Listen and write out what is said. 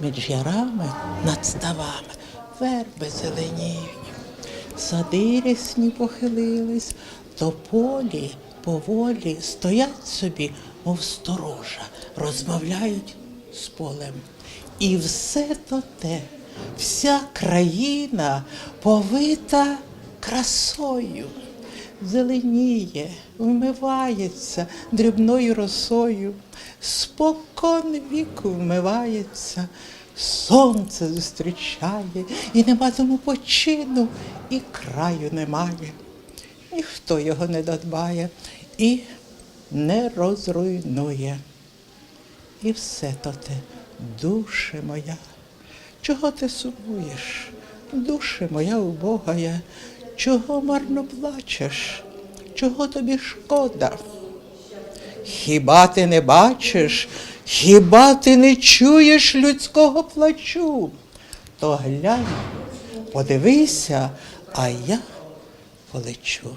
між ярами над ставами верби зеленіють. Сади рясні похилились, то полі поволі стоять собі, мов сторожа, розмовляють з полем. І все то те, вся країна повита красою, зеленіє, вмивається дрібною росою, спокон віку вмивається, сонце зустрічає, і нема тому почину, і краю немає. Ніхто його не додбає і не розруйнує. І все то те, душе моя, чого ти сумуєш? Душе моя убогая, чого марно плачеш? Чого тобі шкода? Хіба ти не бачиш, хіба ти не чуєш людського плачу? То глянь, подивися, а я полечу.